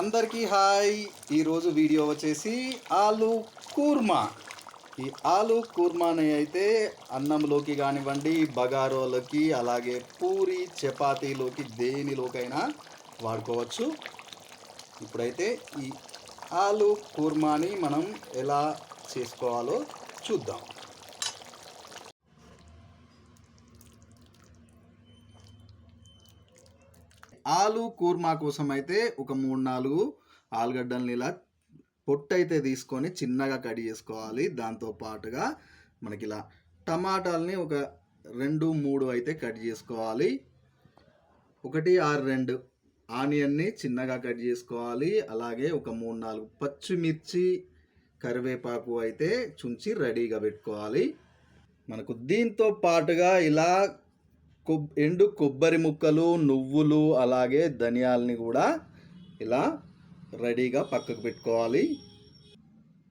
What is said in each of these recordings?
అందరికీ హాయ్. ఈరోజు వీడియో వచ్చేసి ఆలు కూర్మా. ఈ ఆలు కూర్మాని అయితే అన్నంలోకి కానివ్వండి బగారోలకి అలాగే పూరి చపాతీలోకి దేనిలోకైనా వాడుకోవచ్చు. ఇప్పుడైతే ఈ ఆలు కూర్మాని మనం ఎలా చేసుకోవాలో చూద్దాం. ఆలు కూర్మా కోసం అయితే ఒక మూడు నాలుగు ఆలుగడ్డల్ని ఇలా పొట్టు అయితే తీసుకొని చిన్నగా కట్ చేసుకోవాలి. దాంతో పాటుగా మనకి ఇలా టమాటాలని ఒక రెండు మూడు అయితే కట్ చేసుకోవాలి. ఒకటి ఆరు రెండు ఆనియన్ని చిన్నగా కట్ చేసుకోవాలి. అలాగే ఒక మూడు నాలుగు పచ్చిమిర్చి కరివేపాకు అయితే చుంచి రెడీగా పెట్టుకోవాలి. మనకు దీంతో పాటుగా ఇలా కొబ్ ఎండు కొబ్బరి ముక్కలు నువ్వులు అలాగే ధనియాలని కూడా ఇలా రెడీగా పక్కకు పెట్టుకోవాలి.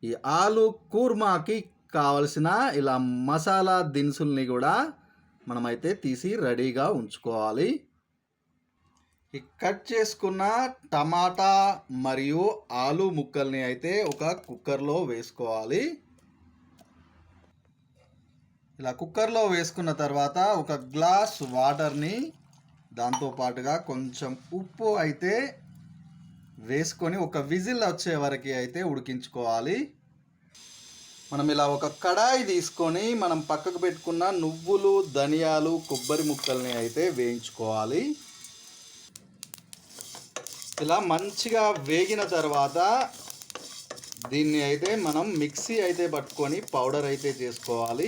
ఈ ఆలు కూర్మాకి కావలసిన ఇలా మసాలా దినుసుల్ని కూడా మనమైతే తీసి రెడీగా ఉంచుకోవాలి. ఈ కట్ చేసుకున్న టమాటా మరియు ఆలు ముక్కల్ని అయితే ఒక కుక్కర్లో వేసుకోవాలి. ఇలా కుక్కర్లో వేసుకున్న తర్వాత ఒక గ్లాస్ వాటర్ని దాంతో పాటుగా కొంచెం ఉప్పు అయితే వేసుకొని ఒక విజిల్ వచ్చే వరకు అయితే ఉడికించుకోవాలి. మనం ఇలా ఒక కడాయి తీసుకొని మనం పక్కకు పెట్టుకున్న నువ్వులు ధనియాలు కొబ్బరి ముక్కల్ని అయితే వేయించుకోవాలి. ఇలా మంచిగా వేగిన తర్వాత దీన్ని అయితే మనం మిక్సీ అయితే పట్టుకొని పౌడర్ అయితే చేసుకోవాలి.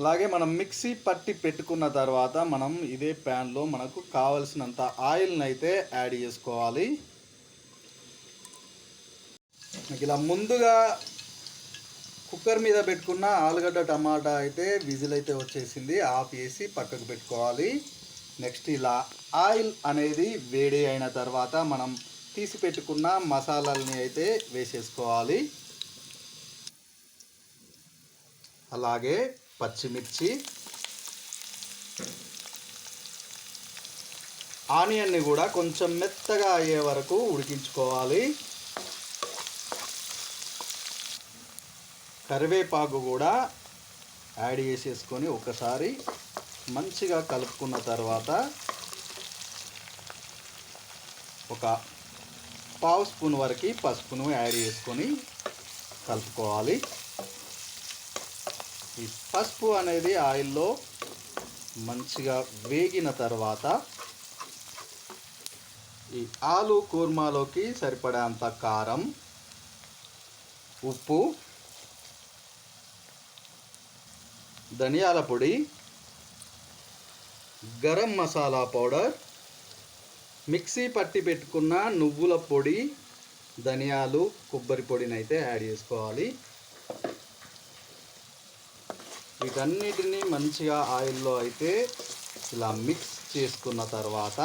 అలాగే మనం మిక్సీ పట్టి పెట్టుకున్న తర్వాత మనం ఇదే ప్యాన్లో మనకు కావలసినంత ఆయిల్ని అయితే యాడ్ చేసుకోవాలి. మనకి ఇలా ముందుగా కుక్కర్ మీద పెట్టుకున్న ఆలుగడ్డ టమాటా అయితే విజిల్ అయితే వచ్చేసింది ఆఫ్ చేసి పక్కకు పెట్టుకోవాలి. నెక్స్ట్ ఇలా ఆయిల్ అనేది వేడి అయిన తర్వాత మనం తీసి పెట్టుకున్న మసాలాలని అయితే వేసేసుకోవాలి. అలాగే పచ్చిమిర్చి ఆనియన్ని కూడా కొంచెం మెత్తగా అయ్యే వరకు ఉడికించుకోవాలి. కరివేపాకు కూడా యాడ్ చేసేసుకొని ఒకసారి మంచిగా కలుపుకున్న తర్వాత ఒక పావు స్పూన్ వరకు పసుపును యాడ్ చేసుకొని కలుపుకోవాలి. ఈ పసుపు అనేది ఆయిల్లో మంచిగా వేగిన తర్వాత ఈ ఆలు కూర్మాలోకి సరిపడేంత కారం ఉప్పు ధనియాల పొడి గరం మసాలా పౌడర్ మిక్సీ పట్టి పెట్టుకున్న నువ్వుల పొడి ధనియాలు కొబ్బరి పొడిని అయితే యాడ్ చేసుకోవాలి. వీటన్నిటిని మంచిగా ఆయిల్లో అయితే ఇలా మిక్స్ చేసుకున్న తర్వాత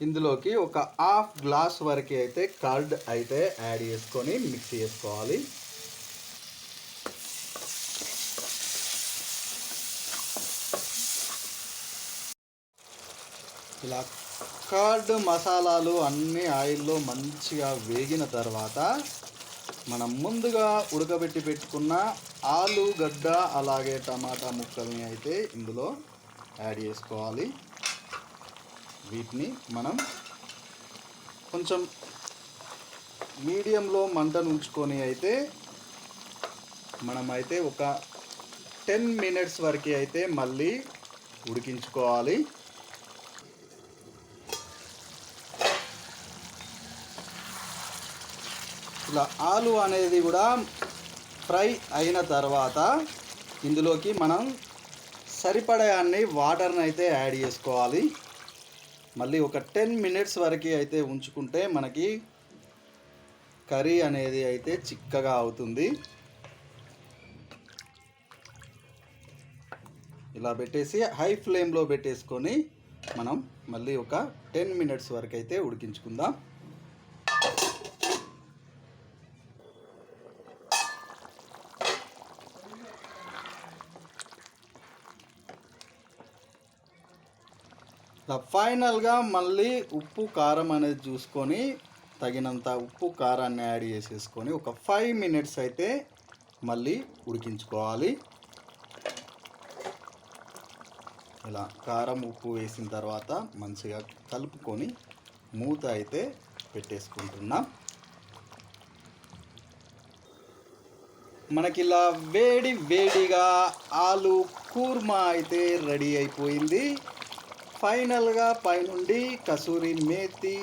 ఇందులోకి ఒక హాఫ్ గ్లాస్ వరకు అయితే కర్డ్ అయితే యాడ్ చేసుకొని మిక్స్ చేసుకోవాలి. ఇలా కర్డ్ మసాలాలు అన్ని ఆయిల్లో మంచిగా వేగిన తర్వాత మనం ముందుగా ఉడకబెట్టి పెట్టుకున్న ఆలుగడ్డ అలాగే టమాటా ముక్కల్ని అయితే ఇందులో యాడ్ చేసుకోవాలి. వీటిని మనం కొంచెం మీడియంలో మంటను ఉంచుకొని అయితే మనమైతే ఒక టెన్ మినిట్స్ వరకు అయితే మళ్ళీ ఉడికించుకోవాలి. ఇలా ఆలు అనేది కూడా ఫ్రై అయిన తర్వాత ఇందులోకి మనం సరిపడే అన్ని వాటర్ని అయితే యాడ్ చేసుకోవాలి. మళ్ళీ ఒక టెన్ మినిట్స్ వరకు అయితే ఉంచుకుంటే మనకి కర్రీ అనేది అయితే చిక్కగా అవుతుంది. ఇలా పెట్టేసి హై ఫ్లేమ్లో పెట్టేసుకొని మనం మళ్ళీ ఒక టెన్ మినిట్స్ వరకు అయితే ఉడికించుకుందాం. ఫైనల్గా మళ్ళీ ఉప్పు కారం అనేది చూసుకొని తగినంత ఉప్పు కారాన్ని యాడ్ చేసేసుకొని ఒక ఫైవ్ మినిట్స్ అయితే మళ్ళీ ఉడికించుకోవాలి. ఇలా కారం ఉప్పు వేసిన తర్వాత మంచిగా కలుపుకొని మూత అయితే పెట్టేసుకుంటున్నాం. మనకి ఇలా వేడి వేడిగా ఆలు కూర్మా అయితే రెడీ అయిపోయింది. ఫైనల్గా పైనుండి కసూరి మేతి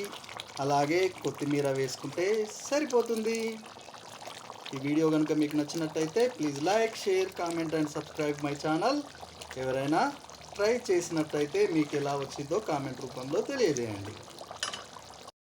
అలాగే కొత్తిమీర వేసుకుంటే సరిపోతుంది. ఈ వీడియో కనుక మీకు నచ్చినట్టయితే please like share comment and subscribe my channel. ఎవరైనా ట్రై చేసినట్టయితే మీకు ఎలా వచ్చిందో కామెంట్ రూపంలో తెలియజేయండి.